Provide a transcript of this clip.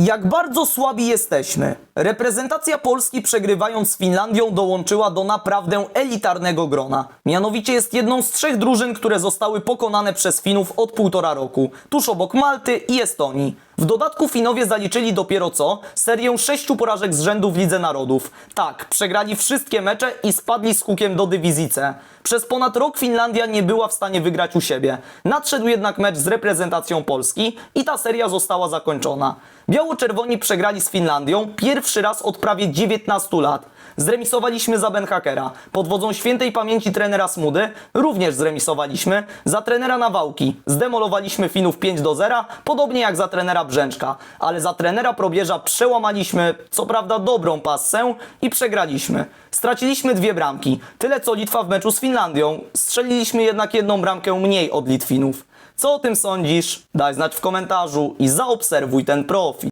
Jak bardzo słabi jesteśmy. Reprezentacja Polski przegrywając z Finlandią dołączyła do naprawdę elitarnego grona. Mianowicie jest jedną z trzech drużyn, które zostały pokonane przez Finów od półtora roku, tuż obok Malty i Estonii. W dodatku Finowie zaliczyli dopiero co serię sześciu porażek z rzędu w Lidze Narodów. Tak, przegrali wszystkie mecze i spadli z hukiem do dywizji. Przez ponad rok Finlandia nie była w stanie wygrać u siebie. Nadszedł jednak mecz z reprezentacją Polski i ta seria została zakończona. Biało-czerwoni przegrali z Finlandią pierwszy raz od prawie 19 lat. Zremisowaliśmy za Ben Hakera. Pod wodzą świętej pamięci trenera Smudy również zremisowaliśmy. Za trenera Nawałki zdemolowaliśmy Finów 5 do 0, podobnie jak za trenera Brzęczka. Ale za trenera Probierza przełamaliśmy, co prawda dobrą passę i przegraliśmy. Straciliśmy dwie bramki, tyle co Litwa w meczu z Finlandią. Strzeliliśmy jednak jedną bramkę mniej od Litwinów. Co o tym sądzisz? Daj znać w komentarzu i zaobserwuj ten profil.